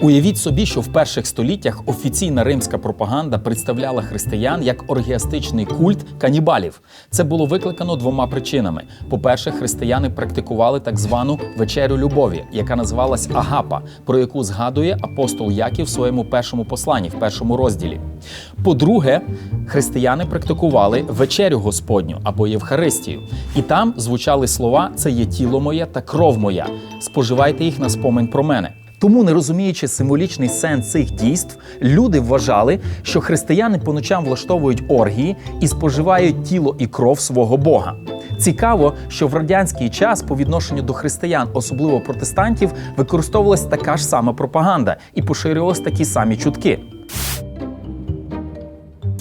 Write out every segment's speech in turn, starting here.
Уявіть собі, що в перших століттях офіційна римська пропаганда представляла християн як оргіастичний культ канібалів. Це було викликано двома причинами: по-перше, християни практикували так звану вечерю любові, яка називалась Агапа, про яку згадує апостол Яків в своєму першому посланні, в першому розділі. По-друге, християни практикували вечерю Господню або Євхаристію, і там звучали слова Це є тіло моє та кров моя. Споживайте їх на спомин про мене. Тому, не розуміючи символічний сенс цих дійств, люди вважали, що християни по ночам влаштовують оргії і споживають тіло і кров свого Бога. Цікаво, що в радянський час по відношенню до християн, особливо протестантів, використовувалась така ж сама пропаганда і поширювалися такі самі чутки.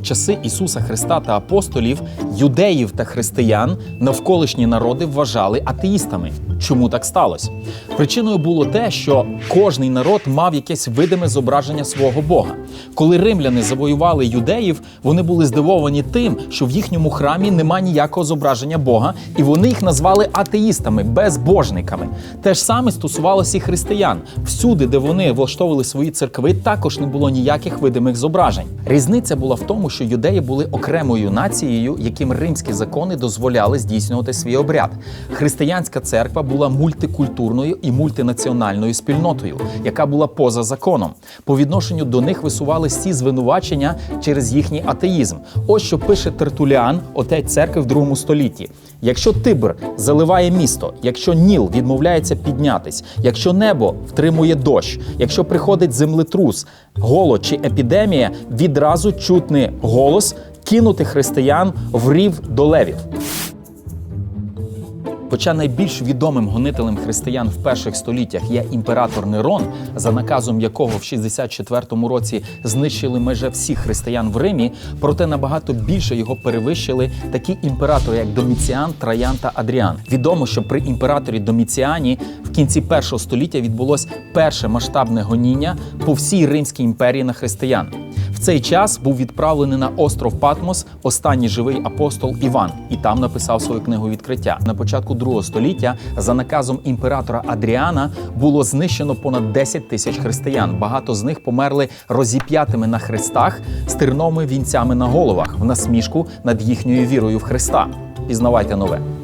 Часи Ісуса Христа та апостолів юдеїв та християн навколишні народи вважали атеїстами. Чому так сталося? Причиною було те, що кожний народ мав якесь видиме зображення свого Бога. Коли римляни завоювали юдеїв, вони були здивовані тим, що в їхньому храмі нема ніякого зображення Бога, і вони їх назвали атеїстами, безбожниками. Те ж саме стосувалося і християн. Всюди, де вони влаштовували свої церкви, також не було ніяких видимих зображень. Різниця була в тому, що юдеї були окремою нацією, яким римські закони дозволяли здійснювати свій обряд. Християнська церква була мультикультурною і мультинаціональною спільнотою, яка була поза законом. По відношенню до них висували всі звинувачення через їхній атеїзм. Ось що пише Тертуліан, отець церкви в другому столітті. Якщо Тибр заливає місто, якщо Ніл відмовляється піднятись, якщо небо втримує дощ, якщо приходить землетрус, голод чи епідемія, відразу чутний голос кинути християн в рів до левів. Хоча найбільш відомим гонителем християн в перших століттях є імператор Нерон, за наказом якого в 64-му році знищили майже всіх християн в Римі, проте набагато більше його перевищили такі імператори, як Доміціан, Траян та Адріан. Відомо, що при імператорі Доміціані в кінці першого століття відбулось перше масштабне гоніння по всій Римській імперії на християн. В цей час був відправлений на остров Патмос останній живий апостол Іван, і там написав свою книгу відкриття. На початку другого століття за наказом імператора Адріана було знищено понад 10 тисяч християн. Багато з них померли розіп'ятими на хрестах з терновими вінцями на головах в насмішку над їхньою вірою в Христа. Пізнавайте нове.